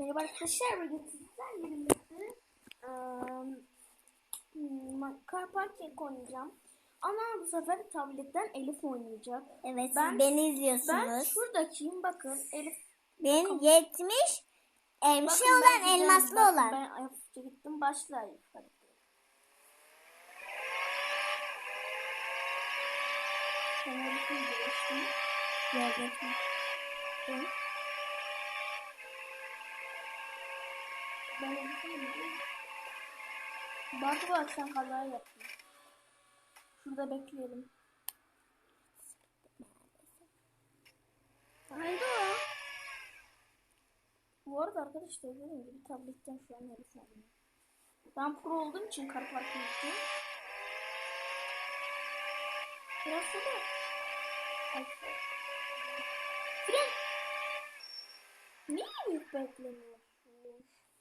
Merhaba arkadaşlar, bugün sizlerle birlikte hmm, Car Parking oynayacağım. Ama bu sefer tabletten Elif oynayacak. Evet Ben- beni Ben izliyorsunuz. şuradakiyim, bakın Elif. Ben 70 em, Bakın şey ben olan gidiyorum, elmaslı bakın olan. Ben hafifçe gittim, başla Elif. Hadi. Ben Elif'i geçtim. Gördük mü? Ben. Bak bak sen kaza yaptın. Şurada bekleyelim. Haydi o. Bu arada arkadaşlar dediğim gibi tabletten şu an Elif oynuyor. Ben pro olduğum için kar parkı yapıyorum. Biraz da Ay, Fren! Niye büyük beklemiyorsun?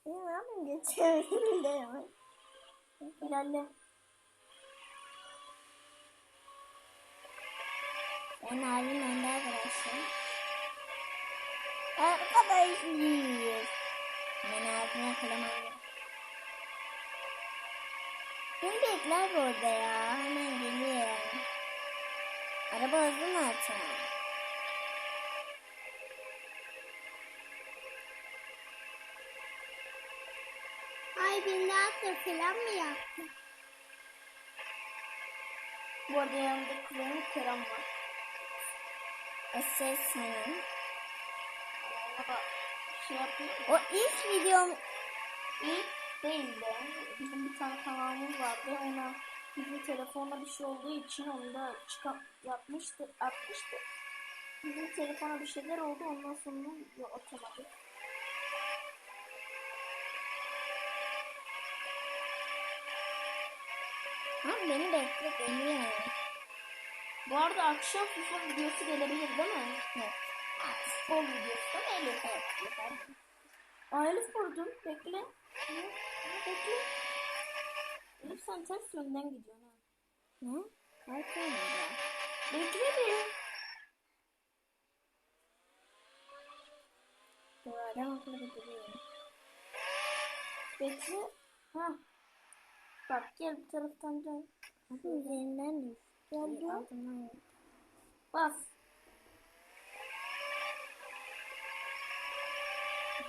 Ne yapayım geçemedim de hemen. İlerle. Ben abim önde arkadaşlar. Arkadaşlar. Ben abime kalamam. Beni bekler bu orada ya. Hemen geliyor. Araba hızlı mı açalım? Daha falan mı yaptı? Bu arada yanımda kuzenim Kerem var. O ses senin. Şey. O ilk videom İlk değil de bizim bir tane kanalımız vardı. Ona bizim telefonla bir şey olduğu için onu da çıkan yapmıştı, atmıştı. Bizim telefona bir şeyler oldu ondan sonra atamadık. Ha beni bekle geliyor. Bu arada akşam FIFA videosu gelebilir değil mi? Evet. Futbol videosu da mı Elif? Evet. Elif vurdum. Bekle. Bekle. Elif sen ters yönden gidiyorsun ha. Kalkıyor mu ya? Bekle bir. Duvardan akıllı duruyor. Bekle. Ha. Bak gel bu taraftan dön. Üzerinden düş? Gel yok. Bas.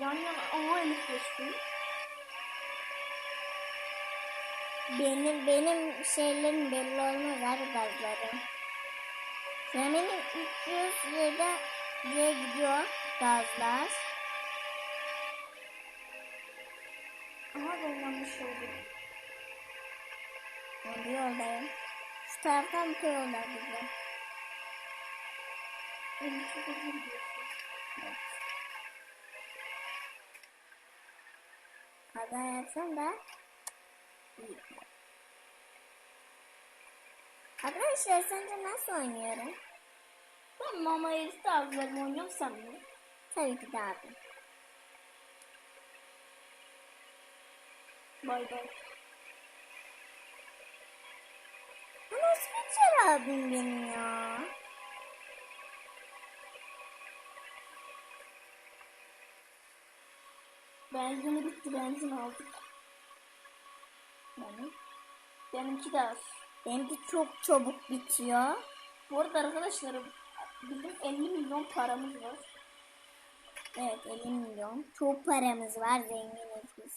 Yan yana. Oo Elif geçti. Benim benim şeylerim belli olmaz abi gazlarım. Sen benim 300 lira diye gidiyor gazlar. Aha ben yanlış oldum. Bir yoldayım. Şu taraftan bir yollar gidiyorsun. Evet. Kaza yapsam da iyi. Arkadaşlar sence nasıl oynuyorum? Ben normal Elif de ağzlarımı oynuyorum mi? Tabii ki de abi. Bay bay. Bu nasıl geçer abim benim ya? Benzini bitti benzin aldık. Benim. Benimki de az. Benimki çok çabuk bitiyor. Bu arada arkadaşlar bizim 50 milyon paramız var. Evet 50 milyon. Çok paramız var zenginiz biz.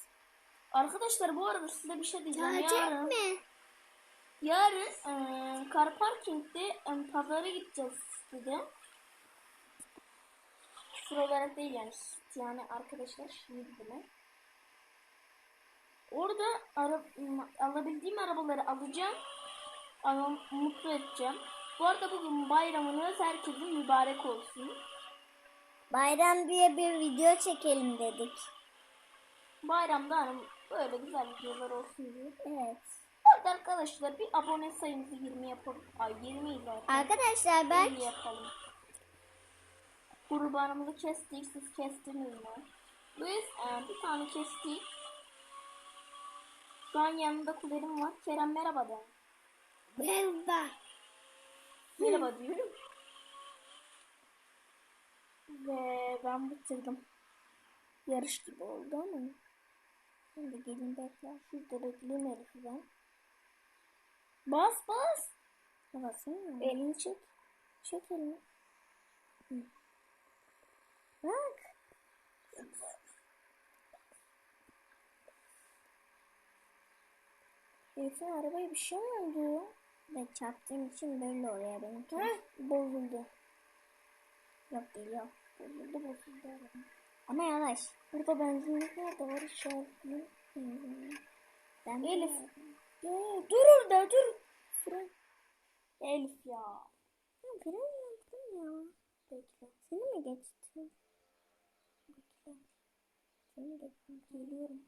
Arkadaşlar bu arada size bir şey diyeceğim. yarın, mi? Yarın eee car parking'de eee, pazara gideceğiz dedi. Küfür olarak değil yani. Yani arkadaşlar şimdi bile. Orada ara, alabildiğim arabaları alacağım. Ama mutlu edeceğim. Bu arada bugün bayramınız herkesin mübarek olsun. Bayram diye bir video çekelim dedik. Bayramda hani böyle güzel videolar olsun diye. Evet. Evet arkadaşlar bir abone sayımızı 20 yapalım. Ay 20 ile Arkadaşlar ben 50 yapalım. Kurbanımızı kestik. Siz kestiniz mi? Biz e, bir tane kestik. Şu an yanında kuzenim var. Kerem merhaba de. Merhaba. Merhaba diyorum. Ve ben bitirdim. Yarış gibi oldu ama. Şimdi gelin bekle. Şurada bekleyeyim Elif'i ben. Bas bas. Basın Elini çek. Çek elini. Hı. Bak. Elif'in arabaya bir şey mi oldu? Ben çarptığım için böyle oraya benimki. Heh, bozuldu. Yok değil yok. Bozuldu bozuldu. araba. Ama yavaş. Burada benzinlik nerede var işaretli? Benzinlik. Ben Elif. dur orada dur. Fren. Elif ya. Ya fren yaptım ya. Bekle. Seni mi geçtim? Bekle. Seni de geliyorum.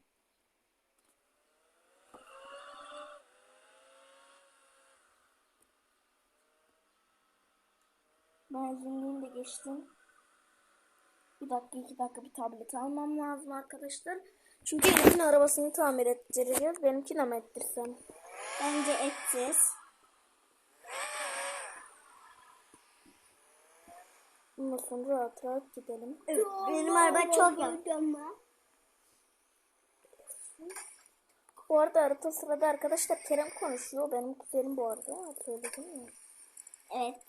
Benzinliğini de geçtim. Bir dakika iki dakika bir tablet almam lazım arkadaşlar. Çünkü Elif'in arabasını tamir ettireceğiz. Benimkini mi ettirsem? Bence edeceğiz. Ondan sonra rahat rahat gidelim. Benim araba çok yavaş. Bu arada arada sırada arkadaşlar Kerem konuşuyor. Benim kuzenim bu arada. Söyledim mi? Evet.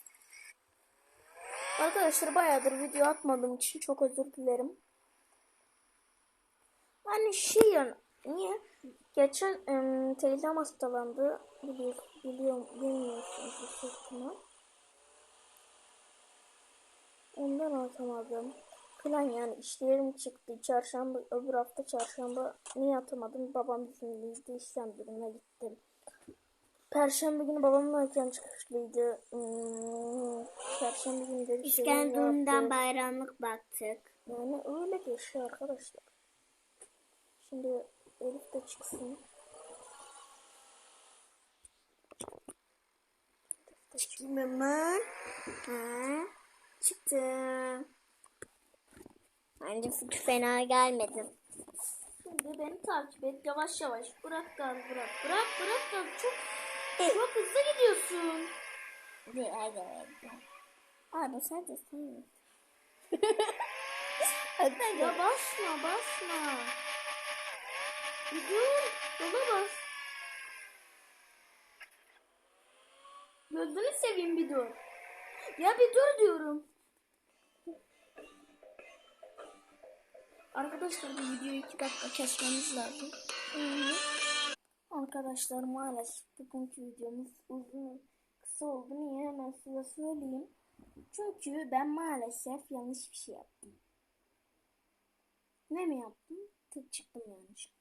Arkadaşlar bayağıdır video atmadığım için çok özür dilerim. Hani şey yani niye? Geçen em, teyzem hastalandı. Biliyor, biliyorum, bilmiyorsunuz ihtimal. Ondan atamadım. Falan yani işlerim çıktı. Çarşamba, öbür hafta çarşamba niye atamadım? Babam izinliydi. İşlem birine gittim. Perşembe günü babamın erken çıkışlıydı. Hmm, Perşembe günü de İskenderun'dan bayramlık baktık. Yani öyle geçiyor arkadaşlar. Şimdi Elif de çıksın. Çıktım hemen. Ha, çıktım. Bence fena gelmedi. Şimdi beni takip et yavaş yavaş. Bırak gaz bırak. Bırak bırak gaz. Çok çok hızlı gidiyorsun. Ay gelmedi. Abi sen de sen. Ya basma dur. Yola bas. Gözünü seveyim bir dur. Ya bir dur diyorum. Arkadaşlar bu videoyu iki dakika kesmemiz lazım. Arkadaşlar maalesef bugünkü videomuz uzun kısa oldu. Niye hemen size söyleyeyim. Çünkü ben maalesef yanlış bir şey yaptım. Ne mi yaptım? Tık çıktım yanlışlıkla.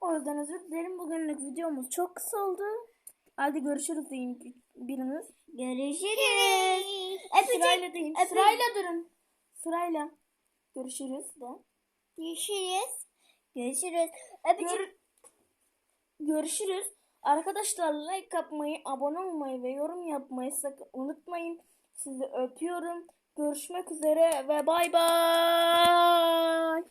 O yüzden özür dilerim. Bugünlük videomuz çok kısa oldu. Hadi görüşürüz deyin biriniz. Görüşürüz. Sırayla deyin. öpücük. Sırayla durun. Sırayla. Görüşürüz de. Görüşürüz. Görüşürüz. Öpücük. Gör- görüşürüz. Arkadaşlar like yapmayı, abone olmayı ve yorum yapmayı sakın unutmayın. Sizi öpüyorum. Görüşmek üzere ve bay bay.